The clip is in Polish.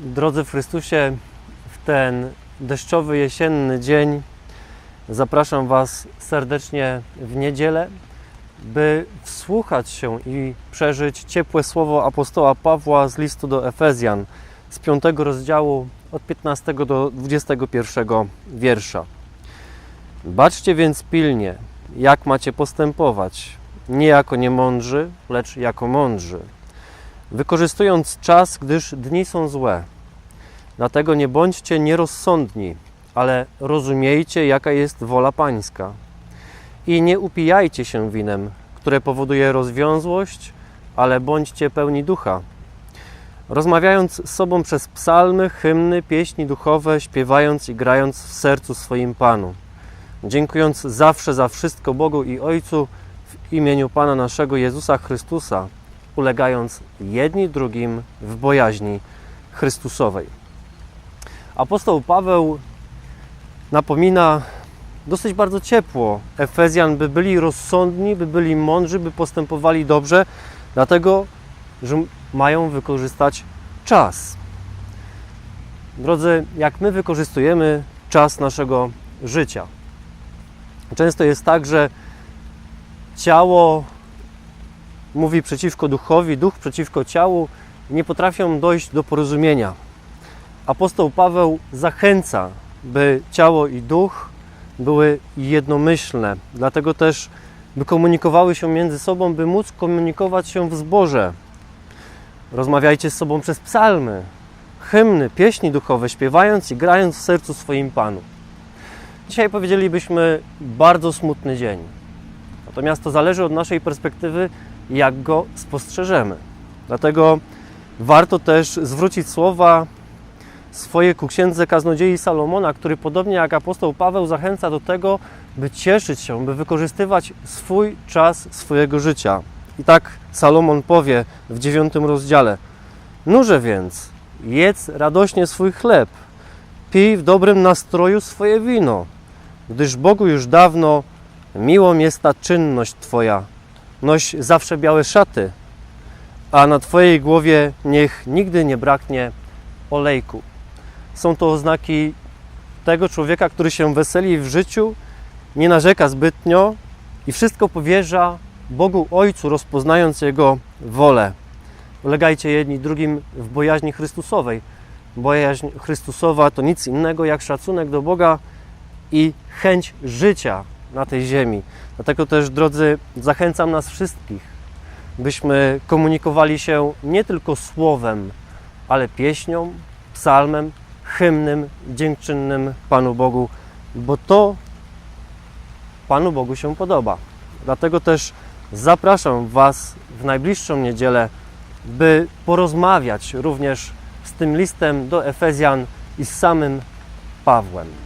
Drodzy w Chrystusie, w ten deszczowy jesienny dzień zapraszam Was serdecznie w niedzielę, by wsłuchać się i przeżyć ciepłe słowo apostoła Pawła z listu do Efezjan z 5 rozdziału od 15 do 21 wiersza. Baczcie więc pilnie, jak macie postępować, nie jako niemądrzy, lecz jako mądrzy, wykorzystując czas, gdyż dni są złe. Dlatego nie bądźcie nierozsądni, ale rozumiejcie, jaka jest wola Pańska. I nie upijajcie się winem, które powoduje rozwiązłość, ale bądźcie pełni ducha. Rozmawiając z sobą przez psalmy, hymny, pieśni duchowe, śpiewając i grając w sercu swoim Panu. Dziękując zawsze za wszystko Bogu i Ojcu w imieniu Pana naszego Jezusa Chrystusa, ulegając jedni drugim w bojaźni Chrystusowej. Apostoł Paweł napomina dosyć bardzo ciepło Efezjan, by byli rozsądni, by byli mądrzy, by postępowali dobrze, dlatego że mają wykorzystać czas. Drodzy, jak my wykorzystujemy czas naszego życia? Często jest tak, że ciało mówi przeciwko duchowi, duch przeciwko ciału, nie potrafią dojść do porozumienia. Apostoł Paweł zachęca, by ciało i duch były jednomyślne, dlatego też, by komunikowały się między sobą, by móc komunikować się w zborze. Rozmawiajcie z sobą przez psalmy, hymny, pieśni duchowe, śpiewając i grając w sercu swoim Panu. Dzisiaj powiedzielibyśmy bardzo smutny dzień. Natomiast to zależy od naszej perspektywy, jak go spostrzeżemy. Dlatego warto też zwrócić słowa swoje ku księdze kaznodziei Salomona, który podobnie jak apostoł Paweł zachęca do tego, by cieszyć się, by wykorzystywać swój czas swojego życia. I tak Salomon powie w dziewiątym rozdziale: Nurze więc, jedz radośnie swój chleb, pij w dobrym nastroju swoje wino, gdyż Bogu już dawno miłą jest ta czynność Twoja. Noś zawsze białe szaty, a na Twojej głowie niech nigdy nie braknie olejku. Są to oznaki tego człowieka, który się weseli w życiu, nie narzeka zbytnio i wszystko powierza Bogu Ojcu, rozpoznając Jego wolę. Ulegajcie jedni drugim w bojaźni Chrystusowej. Bojaźń Chrystusowa to nic innego jak szacunek do Boga i chęć życia na tej ziemi. Dlatego też, drodzy, zachęcam nas wszystkich, byśmy komunikowali się nie tylko słowem, ale pieśnią, psalmem, hymnym, dziękczynnym Panu Bogu, bo to Panu Bogu się podoba. Dlatego też zapraszam Was w najbliższą niedzielę, by porozmawiać również z tym listem do Efezjan i z samym Pawłem.